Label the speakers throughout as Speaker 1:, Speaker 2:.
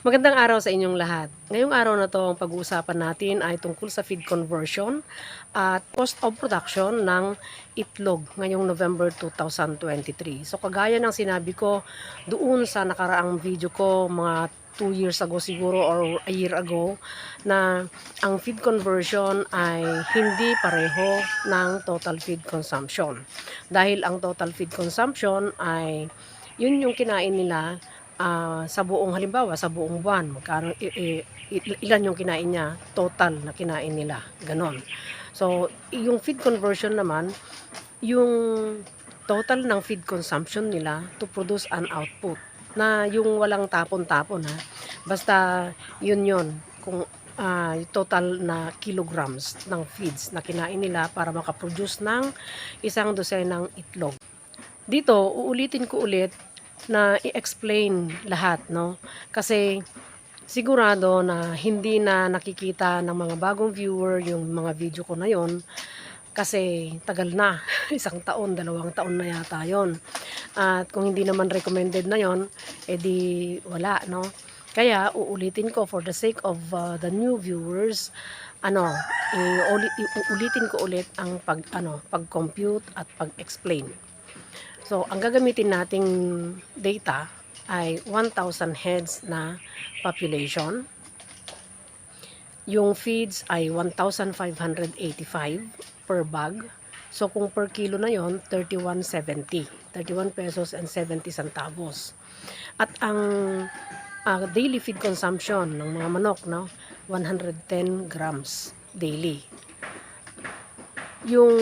Speaker 1: Magandang araw sa inyong lahat. Ngayong araw na to, ang pag-uusapan natin ay tungkol sa feed conversion at cost of production ng itlog ngayong November 2023. So kagaya ng sinabi ko doon sa nakaraang video ko mga 2 years ago siguro or a year ago na ang feed conversion ay hindi pareho ng total feed consumption. Dahil ang total feed consumption ay yun yung kinain nila ah, sa buong halimbawa sa buong buwan magkano i- ilan yung kinain niya? Total na kinain nila ganon. So yung feed conversion naman yung total ng feed consumption nila to produce an output na yung walang tapon-tapon ha. Basta yun yun kung yung total na kilograms ng feeds na kinain nila para makaproduce ng isang dosenang itlog. Dito uulitin ko ulit na i-explain lahat, no? Kasi sigurado na hindi na nakikita ng mga bagong viewer yung mga video ko na yon kasi tagal na, isang taon, dalawang taon na yata yon. At kung hindi naman recommended na yon, edi wala, no? Kaya uulitin ko for the sake of uh, the new viewers, ano, iuli- uulitin ko ulit ang pag ano, pag-compute at pag-explain. So, ang gagamitin nating data ay 1,000 heads na population. Yung feeds ay 1,585 per bag. So, kung per kilo na yon 31.70. 31 pesos and 70 centavos. At ang ah, daily feed consumption ng mga manok, no? 110 grams daily. Yung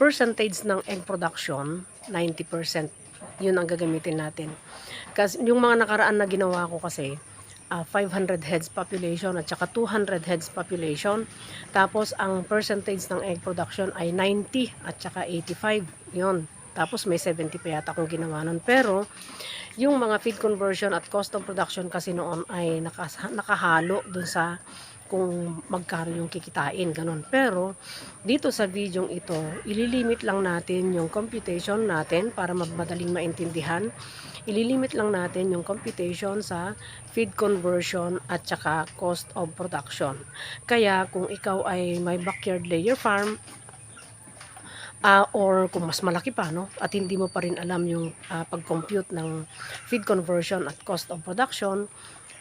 Speaker 1: percentage ng egg production, 90%. Yun ang gagamitin natin. Kasi yung mga nakaraan na ginawa ko kasi, ah, 500 heads population at saka 200 heads population. Tapos ang percentage ng egg production ay 90 at saka 85. Yun. Tapos may 70 pa yata akong ginawa nun. Pero yung mga feed conversion at cost of production kasi noon ay nakahalo dun sa kung magkano yung kikitain, ganun. Pero, dito sa video ito, ililimit lang natin yung computation natin para madaling maintindihan. Ililimit lang natin yung computation sa feed conversion at saka cost of production. Kaya, kung ikaw ay may backyard layer farm, ah, or kung mas malaki pa, no? At hindi mo pa rin alam yung ah, pag-compute ng feed conversion at cost of production,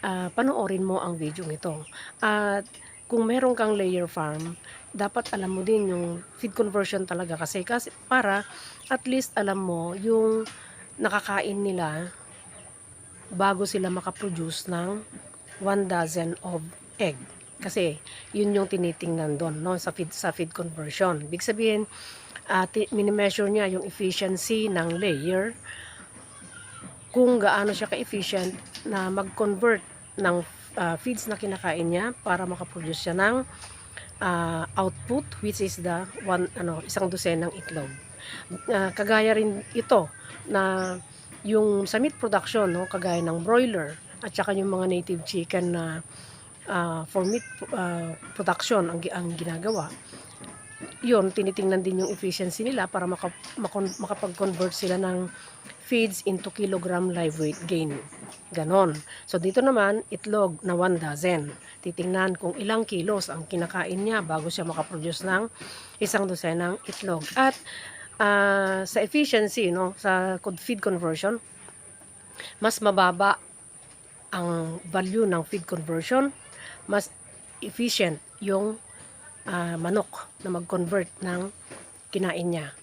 Speaker 1: ah, panoorin mo ang video ito. At kung meron kang layer farm, dapat alam mo din yung feed conversion talaga kasi, kasi para at least alam mo yung nakakain nila bago sila makaproduce ng one dozen of egg. Kasi yun yung tinitingnan doon no, sa feed, sa feed conversion. Big sabihin, uh, minimeasure niya yung efficiency ng layer kung gaano siya ka-efficient na mag-convert ng uh, feeds na kinakain niya para makaproduce siya ng uh, output which is the one ano isang dosenang itlog. Uh, kagaya rin ito na yung sa meat production no kagaya ng broiler at saka yung mga native chicken na uh, for meat uh, production ang, ang ginagawa yun, tinitingnan din yung efficiency nila para maka, makon, makapag-convert sila ng feeds into kilogram live weight gain. Ganon. So, dito naman, itlog na 1 dozen. Titingnan kung ilang kilos ang kinakain niya bago siya makaproduce ng isang dosenang itlog. At ah, sa efficiency, no, sa feed conversion, mas mababa ang value ng feed conversion, mas efficient yung ah, manok na mag-convert ng kinain niya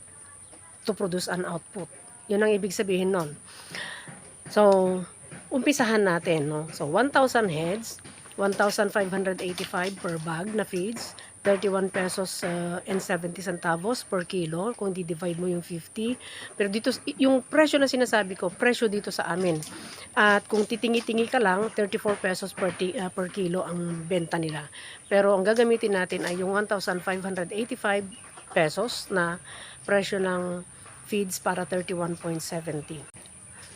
Speaker 1: to produce an output. Yun ang ibig sabihin nun. So, umpisahan natin. No? So, 1,000 heads, 1,585 per bag na feeds, 31 pesos uh, and 70 centavos per kilo kung di-divide mo yung 50. Pero dito, yung presyo na sinasabi ko, presyo dito sa amin. At kung titingi-tingi ka lang, 34 pesos per, uh, per kilo ang benta nila. Pero ang gagamitin natin ay yung 1,585 pesos na presyo ng feeds para 31.70.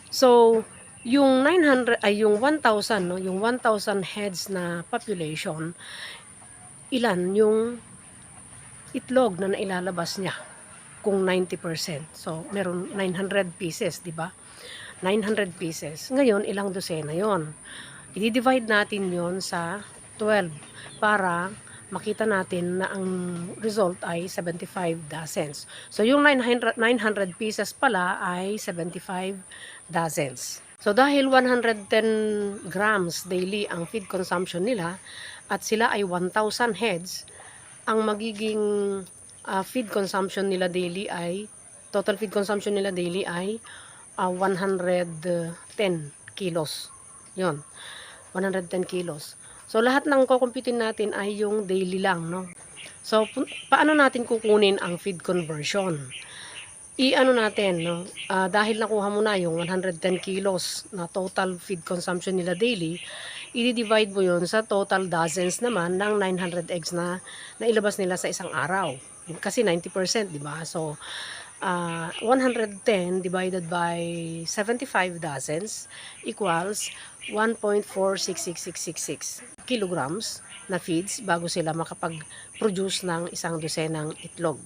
Speaker 1: So, yung 900 ay yung 1,000 no, yung 1,000 heads na population, ilan yung itlog na nailalabas niya kung 90%. So, meron 900 pieces, di ba? 900 pieces. Ngayon, ilang dosena yon i-divide natin yon sa 12 para makita natin na ang result ay 75 dozens. So yung 900, 900 pieces pala ay 75 dozens. So dahil 110 grams daily ang feed consumption nila at sila ay 1,000 heads, ang magiging ah, feed consumption nila daily ay total feed consumption nila daily ay ah, 110 kilos. Yon. 110 kilos. So lahat ng kukumpitin natin ay yung daily lang, no? So paano natin kukunin ang feed conversion? I-ano natin, no? Ah, dahil nakuha mo na yung 110 kilos na total feed consumption nila daily, i-divide mo yun sa total dozens naman ng 900 eggs na nailabas nila sa isang araw. Kasi 90%, di ba? So, ah, 110 divided by 75 dozens equals 1.466666 kilograms na feeds bago sila makapag-produce ng isang dosenang itlog.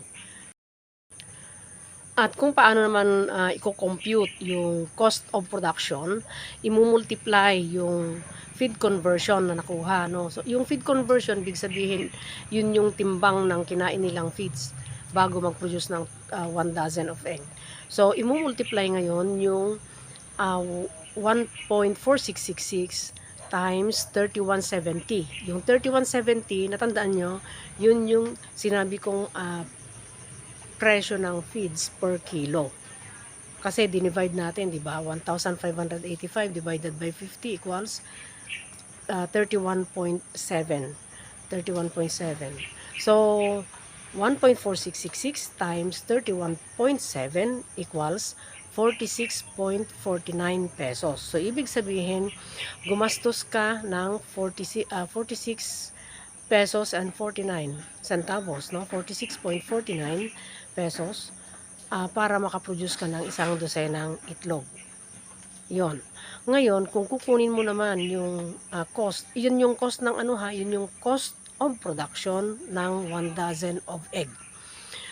Speaker 1: At kung paano naman uh, i-compute yung cost of production, imumultiply yung feed conversion na nakuha. No? So, yung feed conversion, big sabihin, yun yung timbang ng kinain nilang feeds bago mag-produce ng uh, one dozen of egg. So, imumultiply ngayon yung uh, 1.4666 times 3170. Yung 3170, natandaan nyo, yun yung sinabi kong uh, presyo ng feeds per kilo. Kasi dinivide natin, di ba? 1,585 divided by 50 equals uh, 31.7. 31.7. So, 1.4666 times 31.7 equals 46.49 pesos. So, ibig sabihin, gumastos ka ng 46, uh, 46 pesos and 49 centavos, no? 46.49 pesos uh, para makaproduce ka ng isang dosenang itlog. Yon. Ngayon, kung kukunin mo naman yung uh, cost, yun yung cost ng ano ha, yun yung cost of production ng 1 dozen of egg.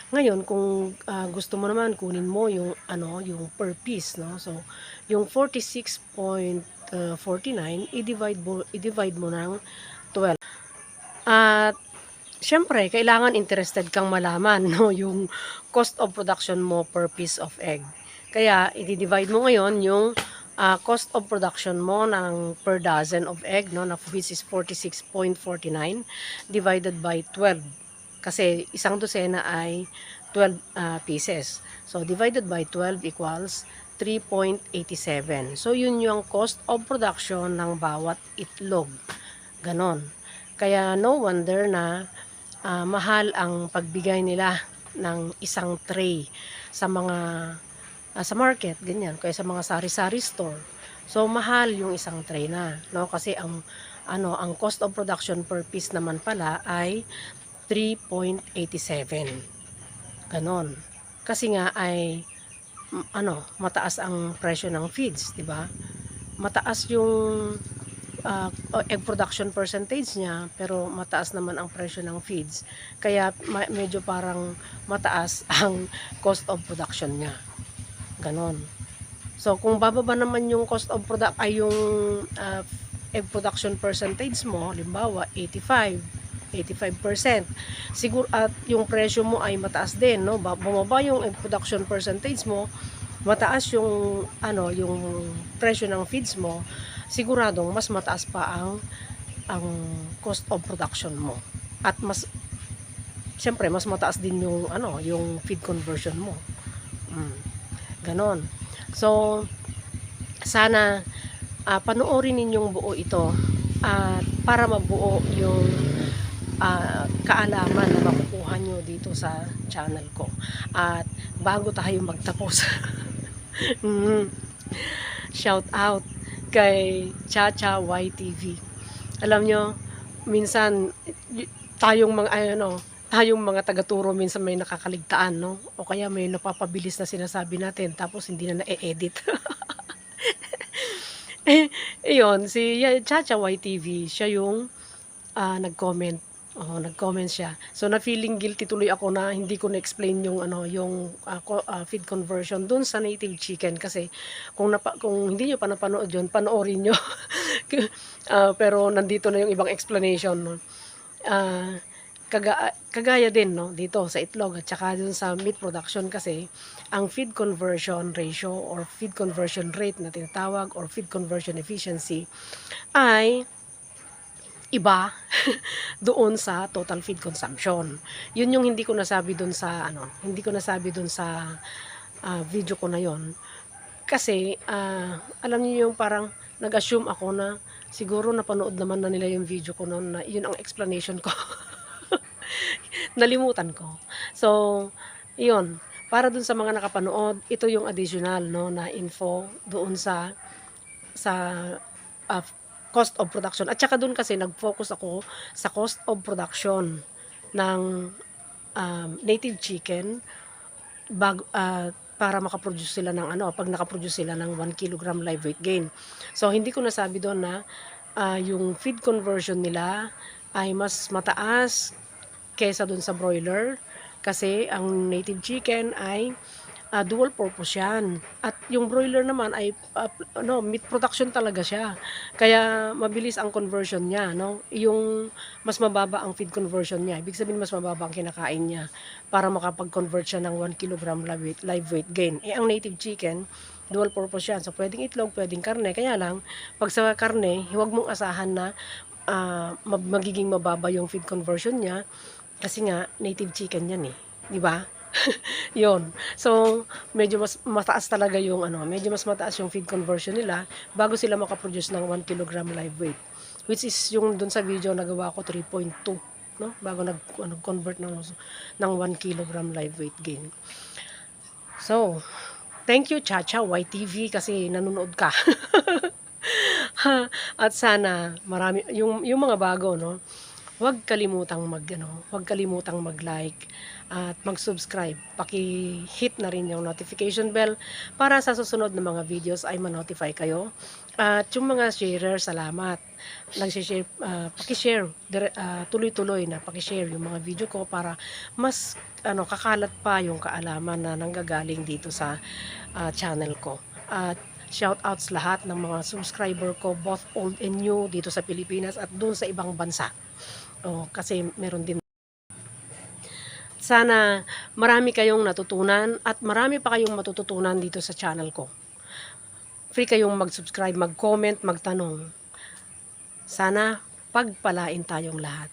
Speaker 1: Ngayon, kung uh, gusto mo naman kunin mo yung ano, yung per piece, no? So, yung 46.49 i-divide mo i-divide mo ng 12. At syempre, kailangan interested kang malaman no, yung cost of production mo per piece of egg. Kaya i-divide mo ngayon yung uh, cost of production mo ng per dozen of egg no, na which is 46.49 divided by 12 kasi isang dosena ay 12 uh, pieces. So, divided by 12 equals 3.87. So, yun yung cost of production ng bawat itlog. Ganon. Kaya, no wonder na uh, mahal ang pagbigay nila ng isang tray sa mga uh, sa market, ganyan. Kaya sa mga sari-sari store. So, mahal yung isang tray na. No? Kasi ang ano, ang cost of production per piece naman pala ay 3.87. Ganon. Kasi nga ay ano, mataas ang presyo ng feeds, 'di ba? Mataas yung uh, egg production percentage niya, pero mataas naman ang presyo ng feeds. Kaya medyo parang mataas ang cost of production niya. Ganon. So kung bababa naman yung cost of product ay yung uh, egg production percentage mo, halimbawa 85 85%. Siguro at yung presyo mo ay mataas din, no? Bumaba yung production percentage mo, mataas yung ano, yung presyo ng feeds mo, siguradong mas mataas pa ang ang cost of production mo. At mas siyempre mas mataas din yung ano, yung feed conversion mo. Mm. Ganon. So sana uh, panoorin ninyong buo ito at uh, para mabuo yung uh, kaalaman na makukuha nyo dito sa channel ko. At bago tayo magtapos, mm, shout out kay Chacha YTV. Alam nyo, minsan tayong mga ano, tayong mga tagaturo minsan may nakakaligtaan, no? O kaya may napapabilis na sinasabi natin tapos hindi na na-edit. eh, yun, si Chacha YTV, siya yung uh, nag-comment Oh, nag-comment siya. So na feeling guilty tuloy ako na hindi ko na-explain yung ano yung ah, ah, feed conversion dun sa native chicken kasi kung napa, kung hindi niyo pa napanood yun, panoorin niyo. Ah, pero nandito na yung ibang explanation no. Ah, kaga, kagaya din no dito sa itlog at saka dun sa meat production kasi ang feed conversion ratio or feed conversion rate na tinatawag or feed conversion efficiency ay iba doon sa total feed consumption. Yun yung hindi ko nasabi doon sa ano, hindi ko nasabi doon sa ah, video ko na yon. Kasi ah, alam niyo yung parang nag-assume ako na siguro napanood naman na nila yung video ko noon na yun ang explanation ko. Nalimutan ko. So, yun. Para dun sa mga nakapanood, ito yung additional no na info doon sa sa ah, cost of production. At saka doon kasi nag-focus ako sa cost of production ng um, native chicken bag, ah, para makaproduce sila ng ano, pag nakaproduce sila ng 1 kilogram live weight gain. So, hindi ko nasabi doon na ah, yung feed conversion nila ay mas mataas kesa doon sa broiler kasi ang native chicken ay ah, dual purpose yan. At yung broiler naman ay ah, ano, meat production talaga siya. Kaya mabilis ang conversion niya, no? Yung mas mababa ang feed conversion niya. Ibig sabihin mas mababa ang kinakain niya para makapag-convert siya ng 1 kilogram live weight, live weight gain. Eh ang native chicken, dual purpose yan. So pwedeng itlog, pwedeng karne. Kaya lang, pag sa karne, huwag mong asahan na mag- magiging mababa yung feed conversion niya kasi nga native chicken yan eh, 'di ba? 'Yon. So, medyo mas mataas talaga yung ano, medyo mas mataas yung feed conversion nila bago sila makaproduce ng 1 kilogram live weight. Which is yung dun sa video nagawa ko 3.2, no? Bago nag ano, convert ng ng 1 kilogram live weight gain. So, thank you Chacha YTV kasi nanonood ka. At sana marami yung yung mga bago no. Huwag kalimutang mag ano, huwag kalimutang mag-like at mag-subscribe. Paki-hit na rin yung notification bell para sa susunod na mga videos ay ma-notify kayo. At yung mga sharer, salamat. Nag-share, ah, paki-share, ah, tuloy-tuloy na paki-share yung mga video ko para mas ano kakalat pa yung kaalaman na nanggagaling dito sa ah, channel ko. At shoutouts lahat ng mga subscriber ko both old and new dito sa Pilipinas at doon sa ibang bansa. Oh, kasi meron din sana marami kayong natutunan at marami pa kayong matututunan dito sa channel ko. Free kayong mag-subscribe, mag-comment, magtanong. Sana pagpalain tayong lahat.